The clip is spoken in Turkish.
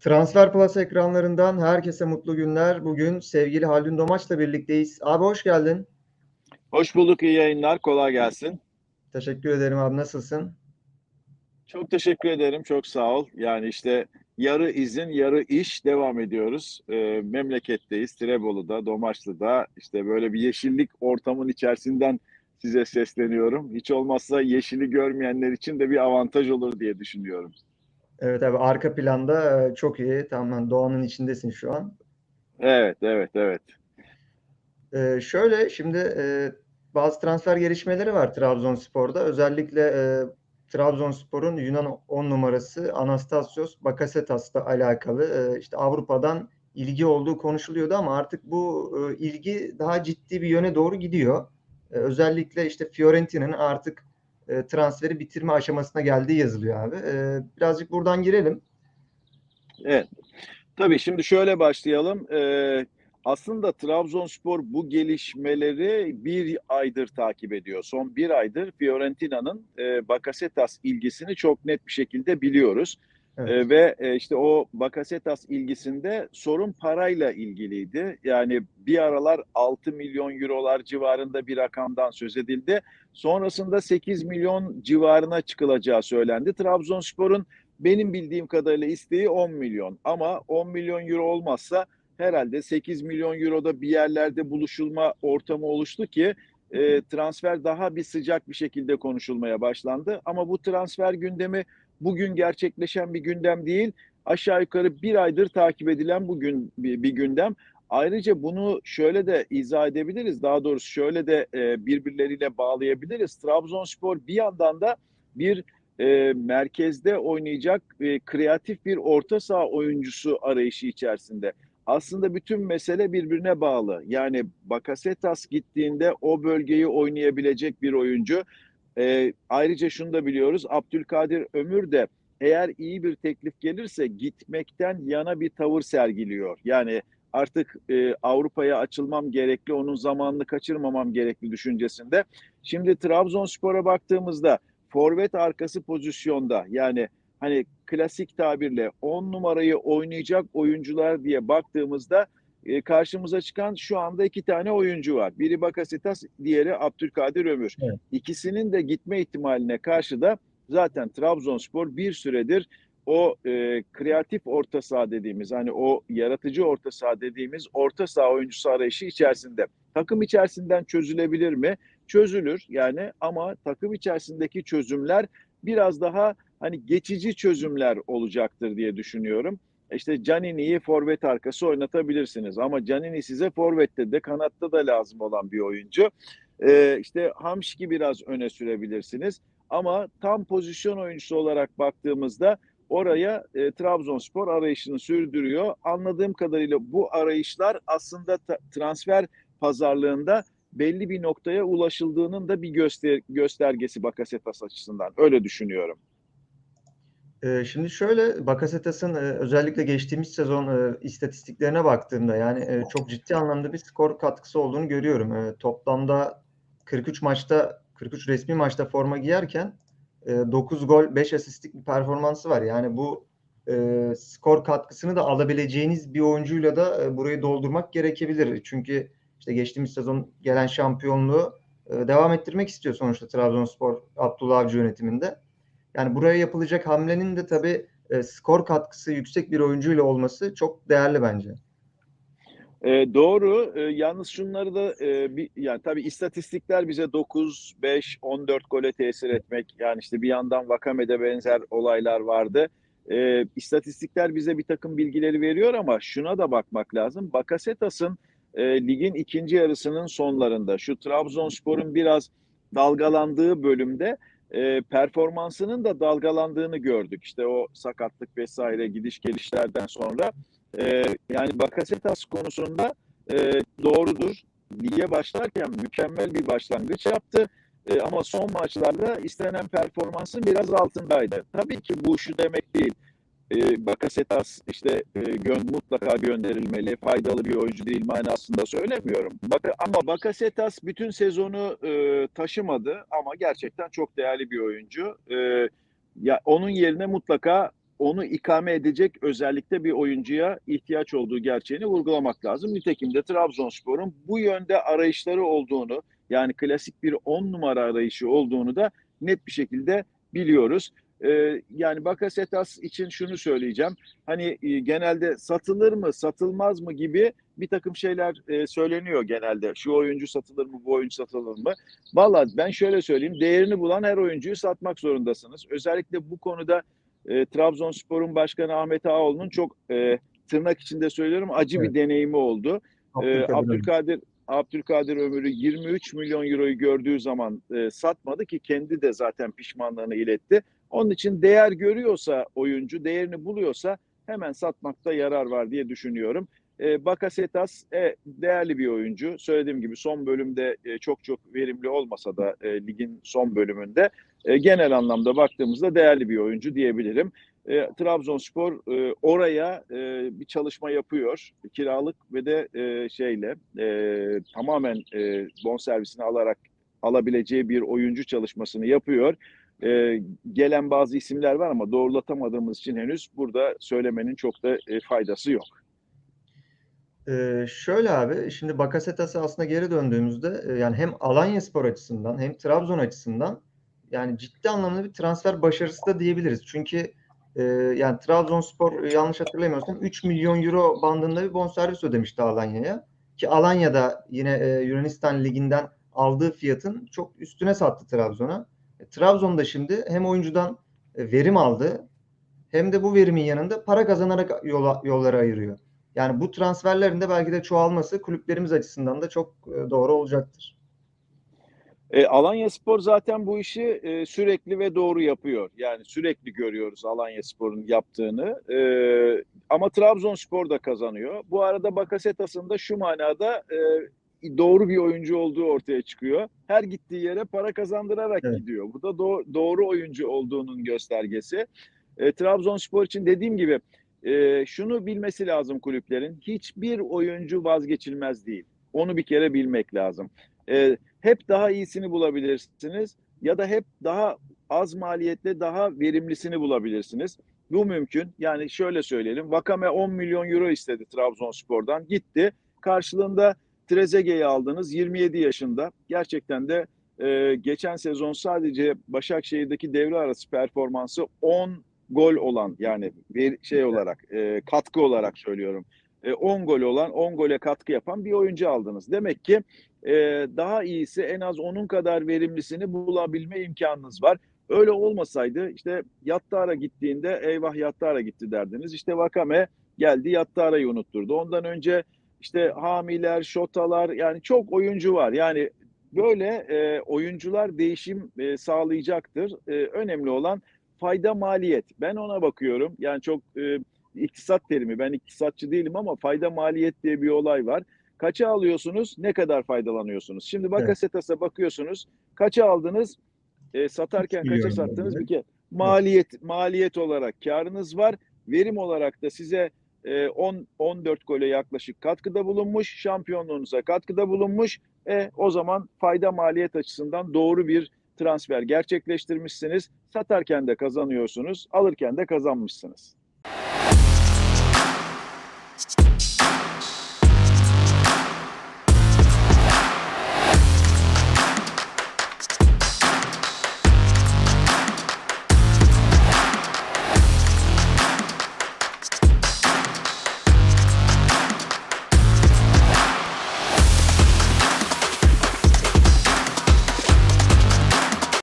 Transfer Plus ekranlarından herkese mutlu günler. Bugün sevgili Haldun Domaç'la birlikteyiz. Abi hoş geldin. Hoş bulduk, iyi yayınlar. Kolay gelsin. Teşekkür ederim abi. Nasılsın? Çok teşekkür ederim, çok sağ ol. Yani işte yarı izin, yarı iş devam ediyoruz. Ee, memleketteyiz, Tirebolu'da, Domaçlı'da. İşte böyle bir yeşillik ortamın içerisinden size sesleniyorum. Hiç olmazsa yeşili görmeyenler için de bir avantaj olur diye düşünüyorum. Evet abi arka planda çok iyi. Tamamen doğanın içindesin şu an. Evet, evet, evet. Ee, şöyle şimdi e, bazı transfer gelişmeleri var Trabzonspor'da. Özellikle e, Trabzonspor'un Yunan 10 numarası Anastasios Bakasetas'la alakalı e, işte Avrupa'dan ilgi olduğu konuşuluyordu ama artık bu e, ilgi daha ciddi bir yöne doğru gidiyor. E, özellikle işte Fiorentina'nın artık e, transferi bitirme aşamasına geldiği yazılıyor abi. E, birazcık buradan girelim. Evet. Tabii şimdi şöyle başlayalım. Ee, aslında Trabzonspor bu gelişmeleri bir aydır takip ediyor. Son bir aydır Fiorentina'nın e, Bakasetas ilgisini çok net bir şekilde biliyoruz. Evet. E, ve e, işte o Bakasetas ilgisinde sorun parayla ilgiliydi. Yani bir aralar 6 milyon eurolar civarında bir rakamdan söz edildi. Sonrasında 8 milyon civarına çıkılacağı söylendi. Trabzonspor'un benim bildiğim kadarıyla isteği 10 milyon. Ama 10 milyon euro olmazsa herhalde 8 milyon euroda bir yerlerde buluşulma ortamı oluştu ki e, transfer daha bir sıcak bir şekilde konuşulmaya başlandı. Ama bu transfer gündemi bugün gerçekleşen bir gündem değil. Aşağı yukarı bir aydır takip edilen bugün bir, bir gündem. Ayrıca bunu şöyle de izah edebiliriz. Daha doğrusu şöyle de e, birbirleriyle bağlayabiliriz. Trabzonspor bir yandan da bir e, merkezde oynayacak e, kreatif bir orta saha oyuncusu arayışı içerisinde. Aslında bütün mesele birbirine bağlı. Yani Bakasetas gittiğinde o bölgeyi oynayabilecek bir oyuncu. E, ayrıca şunu da biliyoruz. Abdülkadir Ömür de eğer iyi bir teklif gelirse gitmekten yana bir tavır sergiliyor. Yani artık e, Avrupa'ya açılmam gerekli, onun zamanını kaçırmamam gerekli düşüncesinde. Şimdi Trabzonspor'a baktığımızda forvet arkası pozisyonda yani hani klasik tabirle 10 numarayı oynayacak oyuncular diye baktığımızda e, karşımıza çıkan şu anda iki tane oyuncu var. Biri Bakasetas, diğeri Abdülkadir Ömür. Evet. İkisinin de gitme ihtimaline karşı da zaten Trabzonspor bir süredir o e, kreatif orta saha dediğimiz hani o yaratıcı orta saha dediğimiz orta saha oyuncusu arayışı içerisinde. Takım içerisinden çözülebilir mi? Çözülür yani ama takım içerisindeki çözümler biraz daha hani geçici çözümler olacaktır diye düşünüyorum. İşte Canini'yi forvet arkası oynatabilirsiniz ama Canini size forvette de kanatta da lazım olan bir oyuncu. Ee, işte Hamşik'i biraz öne sürebilirsiniz ama tam pozisyon oyuncusu olarak baktığımızda oraya e, Trabzonspor arayışını sürdürüyor. Anladığım kadarıyla bu arayışlar aslında transfer pazarlığında belli bir noktaya ulaşıldığının da bir göster göstergesi Bakasetas açısından. Öyle düşünüyorum. Şimdi şöyle Bakasetas'ın özellikle geçtiğimiz sezon istatistiklerine baktığımda yani çok ciddi anlamda bir skor katkısı olduğunu görüyorum. Toplamda 43 maçta 43 resmi maçta forma giyerken e, 9 gol 5 asistlik bir performansı var. Yani bu skor katkısını da alabileceğiniz bir oyuncuyla da burayı doldurmak gerekebilir. Çünkü işte geçtiğimiz sezon gelen şampiyonluğu devam ettirmek istiyor sonuçta Trabzonspor Abdullah Avcı yönetiminde. Yani buraya yapılacak hamlenin de tabii e, skor katkısı yüksek bir oyuncuyla olması çok değerli bence. E, doğru. E, yalnız şunları da e, bir, yani tabii istatistikler bize 9, 5, 14 gole tesir etmek yani işte bir yandan Vakame'de benzer olaylar vardı. E, istatistikler bize bir takım bilgileri veriyor ama şuna da bakmak lazım. Bakasetas'ın e, ligin ikinci yarısının sonlarında şu Trabzonspor'un biraz dalgalandığı bölümde e, performansının da dalgalandığını gördük. İşte o sakatlık vesaire gidiş gelişlerden sonra e, yani Bakasetas konusunda e, doğrudur. Lige başlarken mükemmel bir başlangıç yaptı. E, ama son maçlarda istenen performansın biraz altındaydı. Tabii ki bu şu demek değil. E, Bakasetas işte e, gö mutlaka gönderilmeli, faydalı bir oyuncu değil manasında söylemiyorum. Bak ama Bakasetas bütün sezonu e, taşımadı ama gerçekten çok değerli bir oyuncu. E, ya onun yerine mutlaka onu ikame edecek özellikle bir oyuncuya ihtiyaç olduğu gerçeğini vurgulamak lazım. Nitekim de Trabzonspor'un bu yönde arayışları olduğunu yani klasik bir 10 numara arayışı olduğunu da net bir şekilde biliyoruz. Ee, yani Bakasetas için şunu söyleyeceğim. Hani e, genelde satılır mı, satılmaz mı gibi bir takım şeyler e, söyleniyor genelde. Şu oyuncu satılır mı, bu oyuncu satılır mı? Valla ben şöyle söyleyeyim. Değerini bulan her oyuncuyu satmak zorundasınız. Özellikle bu konuda e, Trabzonspor'un başkanı Ahmet Ağaoğlu'nun çok e, tırnak içinde söylüyorum acı Evet. bir deneyimi oldu. Abdülkadir Ömür. Abdülkadir Abdülkadir Ömür'ü 23 milyon euroyu gördüğü zaman e, satmadı ki kendi de zaten pişmanlığını iletti. Onun için değer görüyorsa oyuncu, değerini buluyorsa hemen satmakta yarar var diye düşünüyorum. E, Bakasetas e, değerli bir oyuncu. Söylediğim gibi son bölümde e, çok çok verimli olmasa da e, ligin son bölümünde e, genel anlamda baktığımızda değerli bir oyuncu diyebilirim. E, Trabzonspor e, oraya e, bir çalışma yapıyor. Kiralık ve de e, şeyle e, tamamen e, bonservisini alarak alabileceği bir oyuncu çalışmasını yapıyor. E, gelen bazı isimler var ama doğrulatamadığımız için henüz burada söylemenin çok da e, faydası yok. Ee, şöyle abi, şimdi Bakasetas'a aslında geri döndüğümüzde e, yani hem Alanyaspor açısından hem Trabzon açısından yani ciddi anlamda bir transfer başarısı da diyebiliriz. Çünkü e, yani Trabzonspor e, yanlış hatırlamıyorsam 3 milyon euro bandında bir bonservis ödemişti Alanya'ya. Ki Alanya'da yine e, Yunanistan liginden aldığı fiyatın çok üstüne sattı Trabzon'a. E, Trabzon'da şimdi hem oyuncudan e, verim aldı hem de bu verimin yanında para kazanarak yola, yolları ayırıyor. Yani bu transferlerin de belki de çoğalması kulüplerimiz açısından da çok e, doğru olacaktır. E, Alanya Spor zaten bu işi e, sürekli ve doğru yapıyor. Yani sürekli görüyoruz Alanya Spor'un yaptığını. E, ama Trabzonspor da kazanıyor. Bu arada Bakasetas'ın da şu manada e, doğru bir oyuncu olduğu ortaya çıkıyor. Her gittiği yere para kazandırarak Evet. gidiyor. Bu da do- doğru oyuncu olduğunun göstergesi. E, Trabzonspor için dediğim gibi e, şunu bilmesi lazım kulüplerin. Hiçbir oyuncu vazgeçilmez değil. Onu bir kere bilmek lazım. E, hep daha iyisini bulabilirsiniz ya da hep daha az maliyetle daha verimlisini bulabilirsiniz. Bu mümkün. Yani şöyle söyleyelim. Vakame 10 milyon euro istedi Trabzonspor'dan. Gitti. Karşılığında Trezeguet'i aldınız 27 yaşında. Gerçekten de e, geçen sezon sadece Başakşehir'deki devre arası performansı 10 gol olan yani bir şey olarak e, katkı olarak söylüyorum. E, 10 gol olan 10 gole katkı yapan bir oyuncu aldınız. Demek ki e, daha iyisi en az onun kadar verimlisini bulabilme imkanınız var. Öyle olmasaydı işte Yattara gittiğinde eyvah Yattara gitti derdiniz. İşte Vakame geldi Yattara'yı unutturdu. Ondan önce işte Hamiler, Şotalar yani çok oyuncu var. Yani böyle e, oyuncular değişim e, sağlayacaktır. E, önemli olan fayda maliyet. Ben ona bakıyorum. Yani çok e, iktisat terimi. Ben iktisatçı değilim ama fayda maliyet diye bir olay var. Kaça alıyorsunuz? Ne kadar faydalanıyorsunuz? Şimdi Bakasetas'a bakıyorsunuz. Kaça aldınız? E, satarken Üç kaça sattınız? Bir kere maliyet maliyet olarak karınız var. Verim olarak da size e, 10 14 gole yaklaşık katkıda bulunmuş. Şampiyonluğunuza katkıda bulunmuş. E, o zaman fayda maliyet açısından doğru bir transfer gerçekleştirmişsiniz. Satarken de kazanıyorsunuz, alırken de kazanmışsınız.